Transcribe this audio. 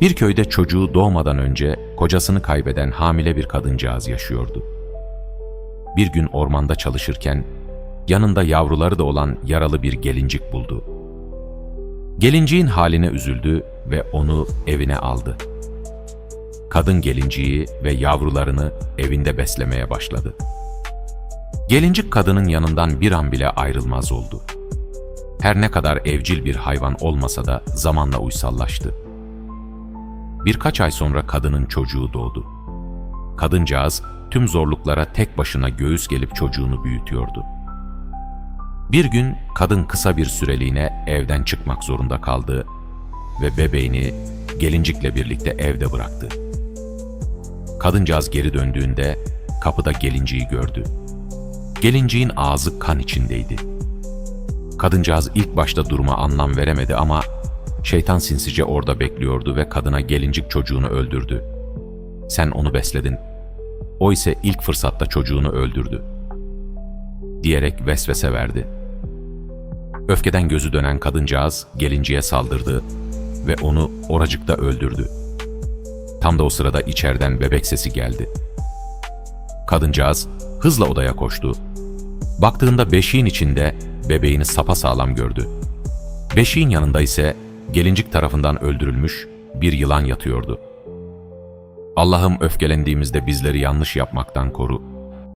Bir köyde çocuğu doğmadan önce kocasını kaybeden hamile bir kadıncağız yaşıyordu. Bir gün ormanda çalışırken yanında yavruları da olan yaralı bir gelincik buldu. Gelinciğin haline üzüldü ve onu evine aldı. Kadın gelinciği ve yavrularını evinde beslemeye başladı. Gelincik kadının yanından bir an bile ayrılmaz oldu. Her ne kadar evcil bir hayvan olmasa da zamanla uysallaştı. Birkaç ay sonra kadının çocuğu doğdu. Kadıncağız tüm zorluklara tek başına göğüs gelip çocuğunu büyütüyordu. Bir gün kadın kısa bir süreliğine evden çıkmak zorunda kaldı ve bebeğini gelincikle birlikte evde bıraktı. Kadıncağız geri döndüğünde kapıda gelinciği gördü. Gelinciğin ağzı kan içindeydi. Kadıncağız ilk başta duruma anlam veremedi ama şeytan sinsice orada bekliyordu ve kadına gelincik çocuğunu öldürdü. Sen onu besledin. O ise ilk fırsatta çocuğunu öldürdü. Diyerek vesvese verdi. Öfkeden gözü dönen kadıncağız gelinciye saldırdı ve onu oracıkta öldürdü. Tam da o sırada içeriden bebek sesi geldi. Kadıncağız hızla odaya koştu. Baktığında beşiğin içinde bebeğini sapasağlam gördü. Beşiğin yanında ise gelincik tarafından öldürülmüş bir yılan yatıyordu. Allah'ım öfkelendiğimizde bizleri yanlış yapmaktan koru.